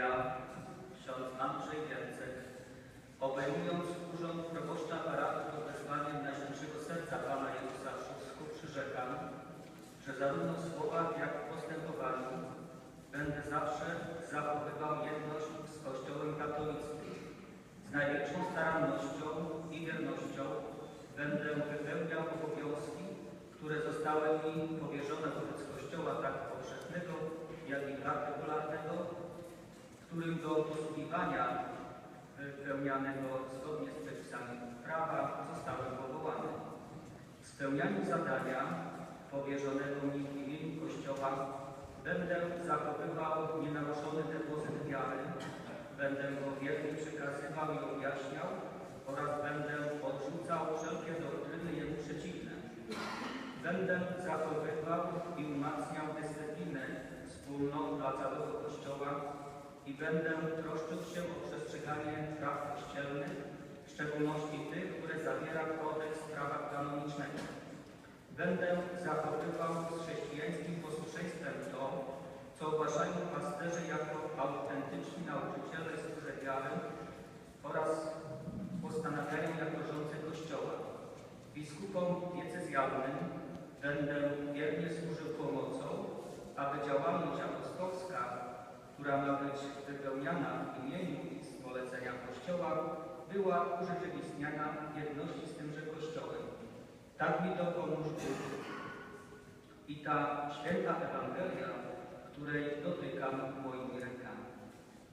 Ja, ksiądz Andrzej Więcek, obejmując urząd proboszcza parafii pod wezwaniem Najświętszego Serca Pana Jezusa Szóstku przyrzekam, że zarówno w słowach, jak i w postępowaniu będę zawsze zachowywał jedność z Kościołem katolickim. Z największą starannością i wiernością będę wypełniał obowiązki, które zostały mi powierzone wobec Kościoła tak powszechnego, jak i partykularnego, w którym do posługiwania wypełnianego zgodnie z przepisami prawa zostałem powołany. W spełnianiu zadania powierzonego mi w imieniu Kościoła będę zachowywał nienaruszony depozyt wiary, będę go wiernie przekazywał i objaśniał oraz będę odrzucał wszelkie doktryny jemu przeciwne. Będę zachowywał i umacniał dyscyplinę wspólną dla całego i będę troszczył się o przestrzeganie praw kościelnych, w szczególności tych, które zawiera kodeks prawa kanonicznego. Będę zachowywał z chrześcijańskim posłuszeństwem to, co uważają pasterze jako autentyczni nauczyciele z wiary oraz postanawiają jako rządcy Kościoła. Biskupom diecezjalnym będę wiernie służył która ma być wypełniana w imieniu i z polecenia Kościoła, była urzeczywistniana w jedności z tymże Kościołem. Tak mi dopomóż Bóg. I ta święta Ewangelia,